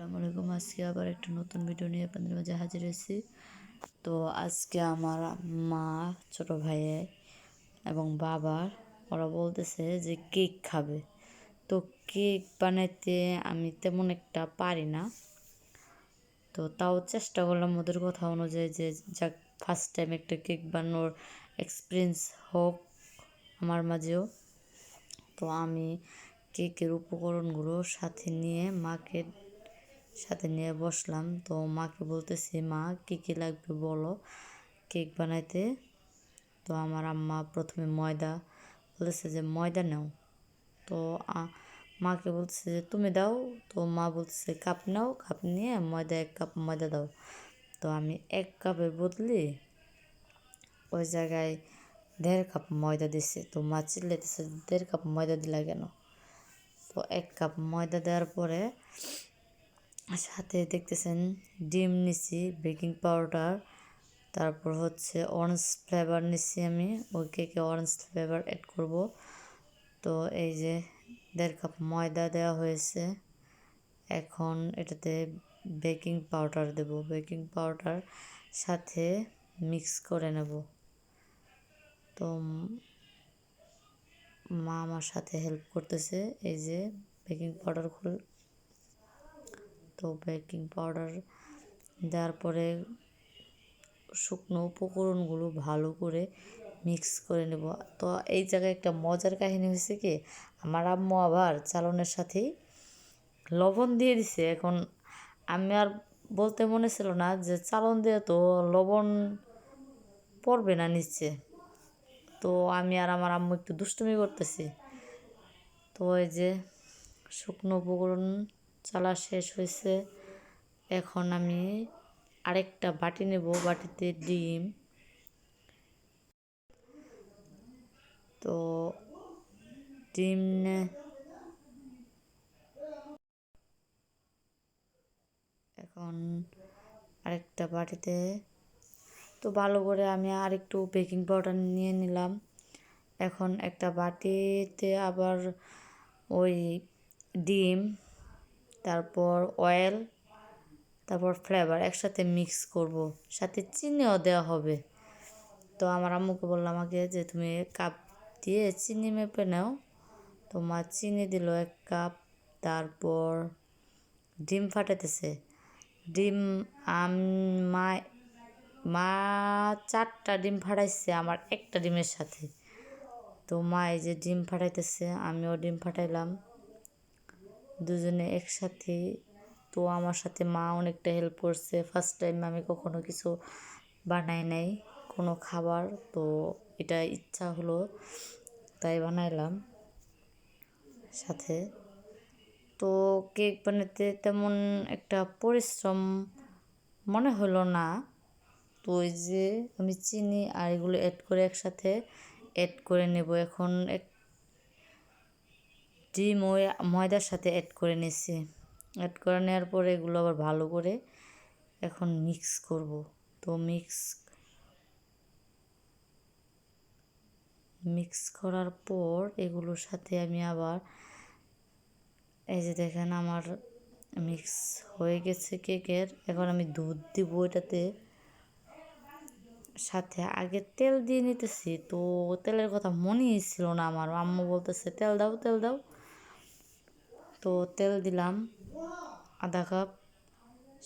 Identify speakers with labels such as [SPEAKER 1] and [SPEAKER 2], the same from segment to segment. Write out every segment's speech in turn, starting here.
[SPEAKER 1] আসসালামু আলাইকুম। আজকে আবার একটা নতুন ভিডিও নিয়ে আপনাদের মাঝে হাজির হয়েছি। তো আজকে আমার মা, ছোট ভাইয়ে এবং বাবা, ওরা বলতেছে যে কেক খাবে। তো কেক বানাইতে আমি তেমন একটা পারি না। তো তাও চেষ্টা করলাম ওদের কথা অনুযায়ী যে যাক ফার্স্ট টাইম একটা কেক বানানোর এক্সপিরিয়েন্স হোক আমার মাঝেও। তো আমি কেকের উপকরণগুলো সাথে নিয়ে মাকে সাথে নিয়ে বসলাম। তো মাকে বলতেছি, মা, কী কী লাগবে বলো? কেক বানাইতে? তো আমার আম্মা প্রথমে ময়দা বলেছে যে, ময়দা নাও। তো মাকে বলতেছে যে, তুমি দাও। তো মা বলতেছে, কাপ নাও, কাপ নিয়ে ময়দা, এক কাপ ময়দা দাও। তো আমি এক কাপের বদলে ওই জায়গায় দেড় কাপ ময়দা দিছে। তো মা চিল্লাইতেছে, দেড় কাপ ময়দা দিলা কেন? তো এক কাপ ময়দা দেওয়ার পরে সাথে দেখতেছেন ডিম নিছি বেকিং পাউডার, তারপর হচ্ছে অরেঞ্জ ফ্লেভার নিছি আমি। ওই কেকে অরেঞ্জ ফ্লেভার অ্যাড করব। তো এই যে দেড় কাপ ময়দা দেওয়া হয়েছে। এখন এটাতে বেকিং পাউডার দেব। বেকিং পাউডার সাথে মিক্স করে নেব। তো মা আমার সাথে হেল্প করতেছে। এই যে বেকিং পাউডার তো বেকিং পাউডার দেওয়ার পরে শুকনো উপকরণগুলো ভালো করে মিক্স করে নেব। তো এই জায়গায় একটা মজার কাহিনী হয়েছে কি, আমার আম্মু আবার চালনের সাথেই লবণ দিয়ে দিছে। এখন আমি আর বলতে মনে ছিল না যে চালন দিয়ে তো লবণ পড়বে না নিচে। তো আমি আর আমার আম্মু একটু দুষ্টুমি করতেছি। তো ওই যে শুকনো উপকরণ চালা শেষ হয়েছে। এখন আমি আরেকটা বাটি নেব, বাটিতে ডিম। তো ডিম এখন আরেকটা বাটিতে। তো ভালো করে আমি আর একটু বেকিং পাউডার নিয়ে নিলাম। এখন একটা বাটিতে আবার ওই ডিম তারপর অয়েল তারপর ফ্লেভার একসাথে মিক্স করব। সাথে চিনিও দেওয়া হবে। তো আমার আম্মুকে বললাম আমাকে যে তুমি কাপ দিয়ে চিনি মেপে নাও। তো মা চিনি দিল এক কাপ, তারপর ডিম ফাটাতেছে ডিম মা মা চারটা ডিম ফাটাইছে আমার একটা ডিমের সাথে। তো মা এই যে ডিম ফাটাইতেছে, আমিও ডিম ফাটাইলাম। দুজনে একসাথে। তো আমার সাথে মা অনেকটা হেল্প করছে। ফার্স্ট টাইম আমি কখনো কিছু বানাই নাই, কোনো খাবার। তো এটা ইচ্ছা হলো, তাই বানাইলাম সাথে। তো কেক বানাতে তেমন একটা পরিশ্রম মনে হলো না। তো ওই যে আমি চিনি আর এগুলো অ্যাড করে একসাথে অ্যাড করে নেব। এখন এক ডিম ওই ময়দার সাথে অ্যাড করে নিছি অ্যাড করে নেওয়ার পরে এগুলো আবার ভালো করে এখন মিক্স করব। তো মিক্স মিক্স করার পর এগুলোর সাথে আমি আবার এই যে দেখেন আমার মিক্স হয়ে গেছে কেকের। এখন আমি দুধ দিব এটাতে। সাথে আগে তেল দিয়ে নিতেছি। তো তেলের কথা মনেই ছিল না আমার। আম্মু বলতেছে, তেল দাও তেল দাও। তো তেল দিলাম, আধা কাপ।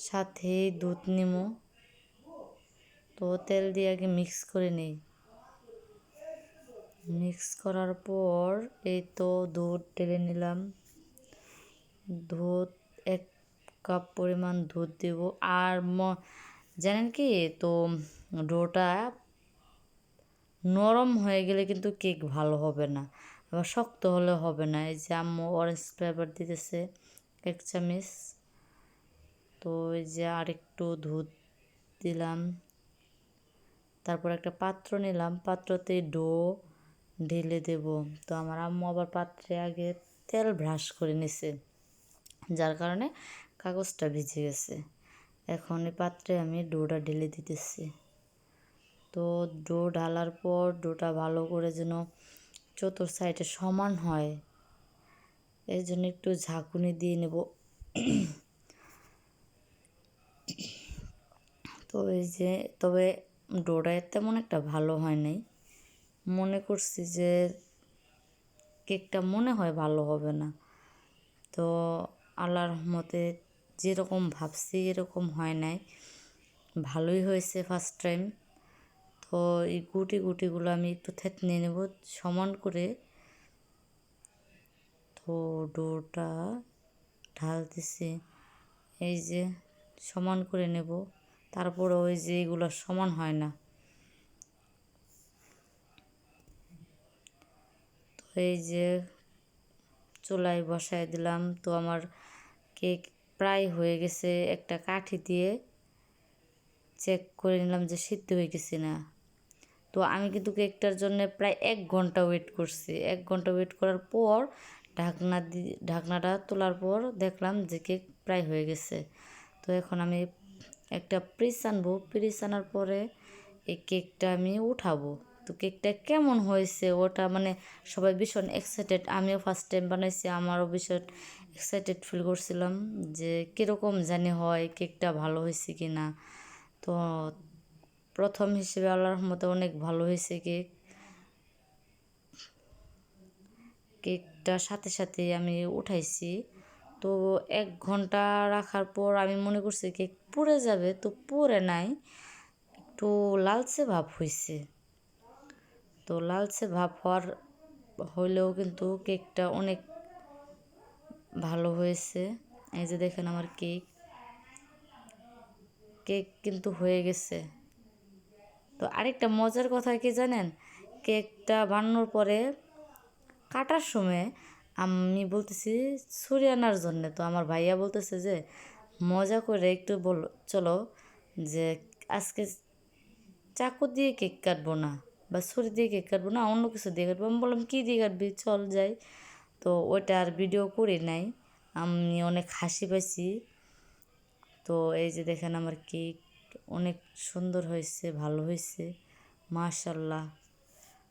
[SPEAKER 1] সাথে দুধ নিমো তো তেল দিয়ে আগে মিক্স করে নেই। মিক্স করার পর এই তো দুধ টেলে নিলাম। দুধ, এক কাপ পরিমাণ দুধ দেব। আর ম, জানেন কি? তো ডোটা নরম হয়ে গেলে কিন্তু কেক ভালো হবে না। আবার শক্ত হলে হবে না। এই যে আম্মু অরেঞ্জ ফ্লেভার দিতেছে, এক চামিচ। তো এই যে আরেকটু দুধ দিলাম। তারপর একটা পাত্র নিলাম। পাত্রতে ডো ঢেলে দেব। তো আমার আম্মু আবার পাত্রে আগে তেল ব্রাশ করে নিছে, যার কারণে কাগজটা ভিজে গেছে। এখন এই পাত্রে আমি ডোটা ঢেলে দিতেছি। তো ডো ঢালার পর ডোটা ভালো করে যেন চতুর সাইডে সমান হয়। এই জন্য একটু ঝাঁকুনি দিয়ে নেব। তো এই যে, তবে ডোডায় তেমন একটা ভালো হয় নাই। মনে করছি যে, কেকটা মনে হয় ভালো হবে না। তো আল্লাহর মতে যেরকম ভাবছি এরকম হয় নাই। ভালোই হয়েছে ফার্স্ট টাইম তো এই গুটি গুটিগুলো আমি একটু থেতনিয়ে নেব সমান করে। তো ডোটা ঢালতেছি এই যে সমান করে নেব তারপরে ওই যে এগুলো সমান হয় না। তো এই যে চুলায় বসায় দিলাম, তো আমার কেক প্রায় হয়ে গেছে একটা কাঠি দিয়ে। চেক করে নিলাম যে সিদ্ধ হয়ে গেছে না। তো আমি কিন্তু কেকটার জন্য প্রায় এক ঘণ্টা ওয়েট করছি। এক ঘণ্টা ওয়েট করার পর ঢাকনা দিয়ে ঢাকনাটা তোলার পর দেখলাম যে কেক প্রায় হয়ে গেছে। তো এখন আমি একটা প্রিস আনব। প্রিস আনার পরে এই কেকটা আমি উঠাবো। তো কেকটা কেমন হয়েছে? ওটা মানে সবাই ভীষণ এক্সাইটেড আমিও ফার্স্ট টাইম বানাইছি, আমারও ভীষণ এক্সাইটেড ফিল করছিলাম যে কীরকম জানি হয়, কেকটা ভালো হয়েছে কি না তো প্রথম হিসেবে আল্লাহর রহমতে অনেক ভালো হয়েছে কেক। কেকটা সাথে সাথে আমি উঠাইছি। তো এক ঘণ্টা রাখার পর আমি মনে করছি কেক পুড়ে যাবে, তো পুড়ে নাই। একটু লালচে ভাব হয়েছে তো লালচে ভাব হওয়ার হইলেও কিন্তু কেকটা অনেক ভালো হয়েছে। এই যে দেখেন আমার কেক। কেক কিন্তু হয়ে গেছে। তো আরেকটা মজার কথা কি জানেন? কেকটা বানানোর পরে কাটার সময় আমি বলতেছি, ছুরি আনার জন্যে। তো আমার ভাইয়া বলতেছে যে, মজা করে একটু বল, চলো যে আজকে চাকু দিয়ে কেক কাটবো না বা ছুরি দিয়ে কেক কাটবো না, অন্য কিছু দিয়ে কাটবো। আমি বললাম, কী দিয়ে কাটবি? চল যাই। তো ওইটা আর ভিডিও করি নাই। আমি অনেক হাসি পাইছি। তো এই যে দেখেন আমার কেক অনেক সুন্দর হয়েছে, ভালো হয়েছে। মাশাল্লাহ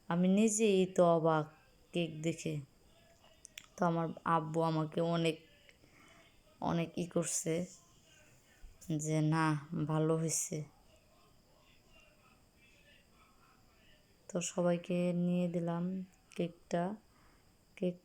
[SPEAKER 1] আমি নিজেই তো অবাক কেক দেখে। তো আমার আব্বু আমাকে অনেক অনেক ই করছে যে, না, ভালো হয়েছে। তো সবাইকে নিয়ে দিলাম কেকটা। কেকটা